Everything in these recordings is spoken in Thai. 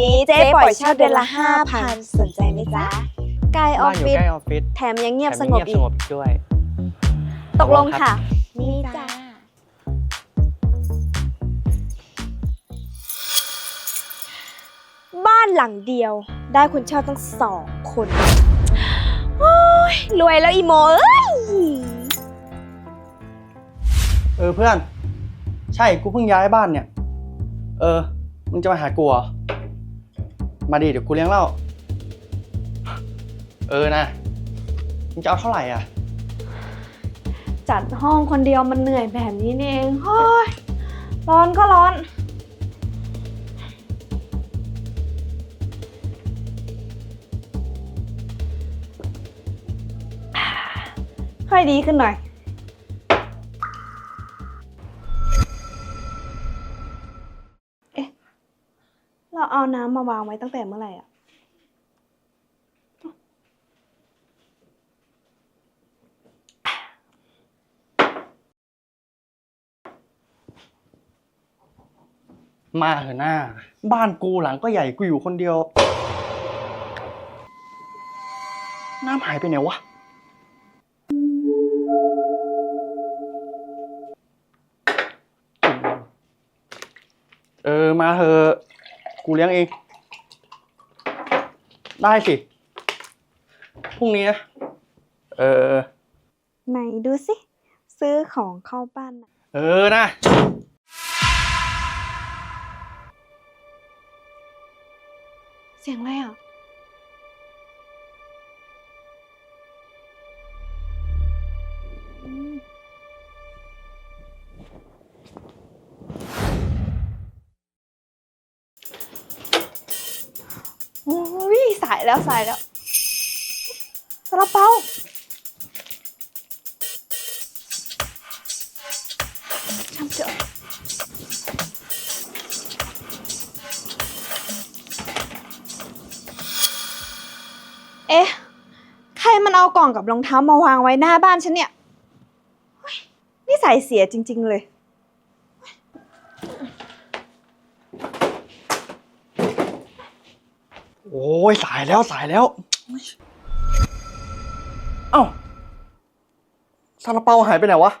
นี้เจ๊ปล่อยเช่าเดือนละห้าพันสนใจไหมจ๊ะใกล้ออบ้าฟนอยู่ฟิศใกล้ออฟฟิศแถมยังเงียบแถมสงบเงียบอีสกงบอีกด้วย ตกลงค่ะ นี่จ้าบ้านหลังเดียวได้คนเช่าตั้งสองคนโอ้ยรวยแล้วอีโมเอ้ยเออเพื่อน ใช่กูเพิ่งย้ายบ้านเนี่ย เออ มึงจะมาหากูเหรอ มาดิเดี๋ยวกูเลี้ยงเหล้าเออนะมึงจะเอาเท่าไหร่อะ จัดห้องคนเดียวมันเหนื่อยแบบนี้นี่เองโอ้ยร้อนก็ร้อน ค่อยดีขึ้นหน่อย เราเอาน้ำมาวางไว้ตั้งแต่เมื่อไหร่อะมาเถอะหน้า บ้านกูหลังก็ใหญ่กูอยู่คนเดียว น้ำหายไปไหนวะ เออ มาเถอะ กูเลี้ยงเอง ได้สิ พรุ่งนี้นะ เออ ไหนดูสิ ซื้อของเข้าบ้านน่ะเออนะ เสียงอะไรอะายแล้วสายแล้วซาลาเปาช่างเถอะเอ๊ะ ใครมันเอากล่องกับรองเท้ามาวางไว้หน้าบ้านฉันเนี่ยเฮ้ยนี่ใส่เสียจริง ๆ เลย โอ้ยสายแล้วสายแล้ว เอ้าซาลาเปาหายไปไหนวะ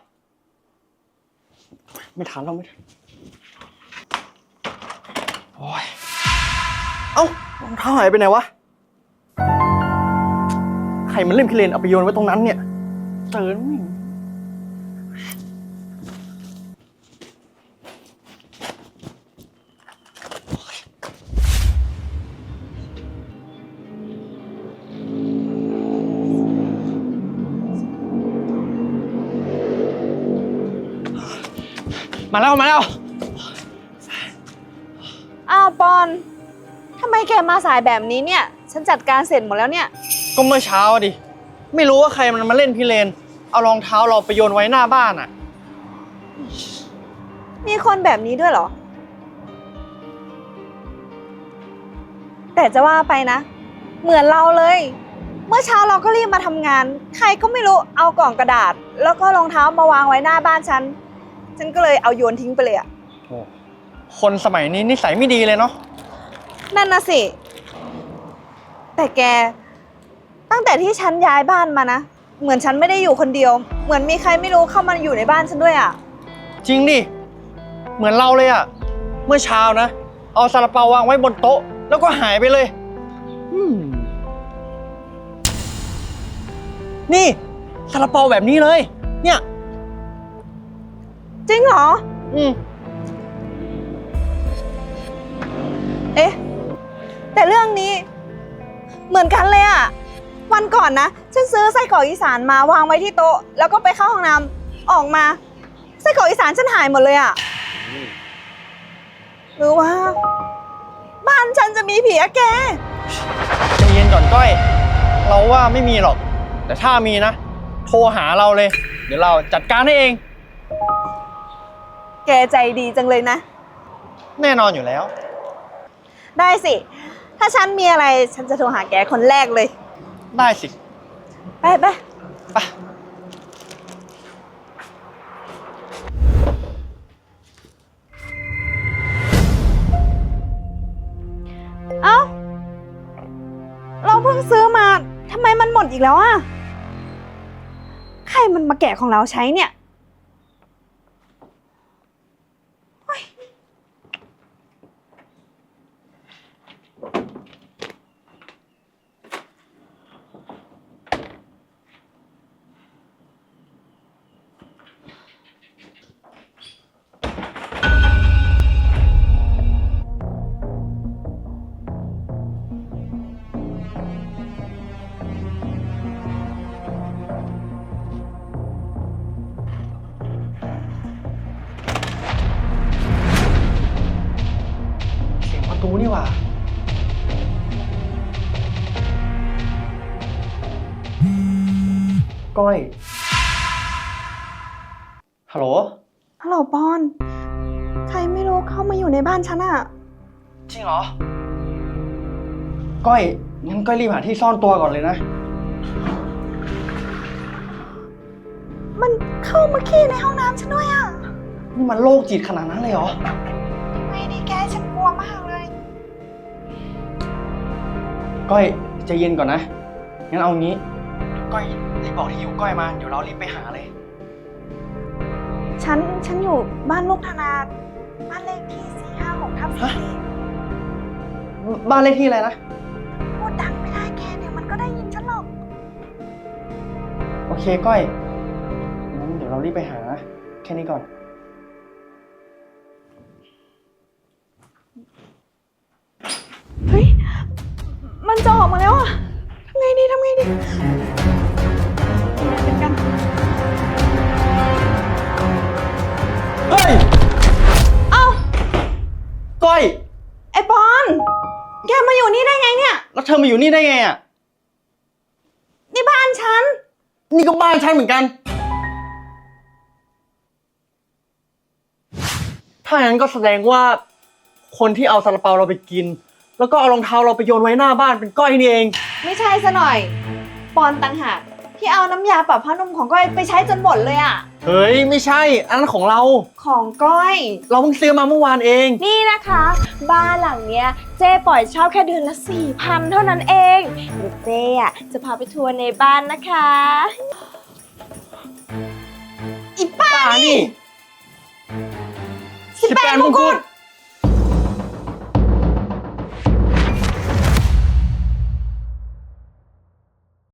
ไม่ทันแล้วไม่ทันโอ้ย เอ้ารองเท้าหายไปไหนวะ ใครมันเล่นพิเรนเอาไปโยนไว้ตรงนั้นเนี่ยเจอไม่ มาแล้วมาแล้วอ้าวปอนทำไมแกมาสายแบบนี้เนี่ย ฉันจัดการเสร็จหมดแล้วเนี่ย ก็เมื่อเช้าดิ ไม่รู้ว่าใครมันมาเล่นพิเรนเอารองเท้าเราไปโยนไว้หน้าบ้านอะ มีคนแบบนี้ด้วยเหรอ แต่จะว่าไปนะ เหมือนเราเลย เมื่อเช้าเราก็รีบมาทำงาน ใครก็ไม่รู้เอากล่องกระดาษ แล้วก็รองเท้ามาวางไว้หน้าบ้านฉัน ฉันก็เลยเอาโยนทิ้งไปเลยอะคนสมัยนี้นิสัยไม่ดีเลยเนาะ นั่นนะสิ แต่แก ตั้งแต่ที่ฉันย้ายบ้านมานะ เหมือนฉันไม่ได้อยู่คนเดียว เหมือนมีใครไม่รู้เข้ามาอยู่ในบ้านฉันด้วยอะจริงดิ เหมือนเราเลยอะเมื่อเช้านะ เอาซาลาเปาวางไว้บนโต๊ะ แล้วก็หายไปเลย อืมนี่ซาลาเปาแบบนี้เลย เนี่ย จริงเหรอ อืมเอ๊ะ แต่เรื่องนี้ เหมือนกันเลยอะวันก่อนนะ ฉันซื้อไส้กรอกอีสานมาวางไว้ที่โต๊ะ แล้วก็ไปเข้าห้องน้ำออกมาไส้กรอกอีสานฉันหายหมดเลยอะหรือว่า บ้านฉันจะมีผีอะแกใจเย็นก่อนก้อย เราว่าไม่มีหรอก แต่ถ้ามีนะ โทรหาเราเลย เดี๋ยวเราจัดการให้เอง แกใจดีจังเลยนะ แน่นอนอยู่แล้ว ได้สิ ถ้าฉันมีอะไรฉันจะโทรหาแกคนแรกเลย ได้สิไปไปไปเพิ่งซื้อมาทำไมมันหมดอีกแล้วอะใครมันมาแกะของเราใช้เนี่ย นี่หว่าก้อย ฮัลโหล ฮัลโหลปอน ใครไม่รู้เข้ามาอยู่ในบ้านฉันอะจริงเหรอ ก้อย งั้นก้อยรีบหาที่ซ่อนตัวก่อนเลยนะ มันเข้ามาขี้ในห้องน้ำฉันด้วยอะนี่มันโรคจิตขนาดนั้นเลยเหรอ ก้อยใจเย็นก่อนนะ งั้นเอางี้ ก้อยรีบบอกที่อยู่ก้อยมา เดี๋ยวเรารีบไปหาเลย ฉัน ฉันอยู่บ้านลูกธนา บ้านเลขที่สี่ห้าหกทับฮะ สี่บ้านเลขที่อะไรนะ พูดดังไม่ได้แกเดี๋ยวมันก็ได้ยินฉันหรอก โอเคก้อยงั้นเดี๋ยวเรารีบไปหาแค่นี้ก่อน มันจะออกมาแล้วอะทำไงดีทำไงดีเป็นกัน เฮ้ย เอ้า ก้อย ไอ้ปอน แกมาอยู่นี่ได้ไงเนี่ย แล้วเธอมาอยู่นี่ได้ไงอะ นี่บ้านฉัน นี่ก็บ้านฉันเหมือนกัน ถ้าอย่างนั้นก็แสดงว่า คนที่เอาซาลาเปาเราไปกิน แล้วก็เอารองเท้าเราไปโยนไว้หน้าบ้านเป็นก้อยนี่เอง ไม่ใช่ซะหน่อย ปอนตังหากที่เอาน้ำยาปรับผ้านุ่มของก้อยไปใช้จนหมดเลยอะเฮ้ย ไม่ใช่ อันนั้นของเรา ของก้อย เราเพิ่งซื้อมาเมื่อวานเอง นี่นะคะ บ้านหลังเนี้ยเจ๊ปล่อยเช่าแค่เดือนละสี่พันเท่านั้นเองเดี๋ยวเจ๊อะจะพาไปทัวร์ในบ้านนะคะอีป้าป่านี่ สิบแปดมงกุฎ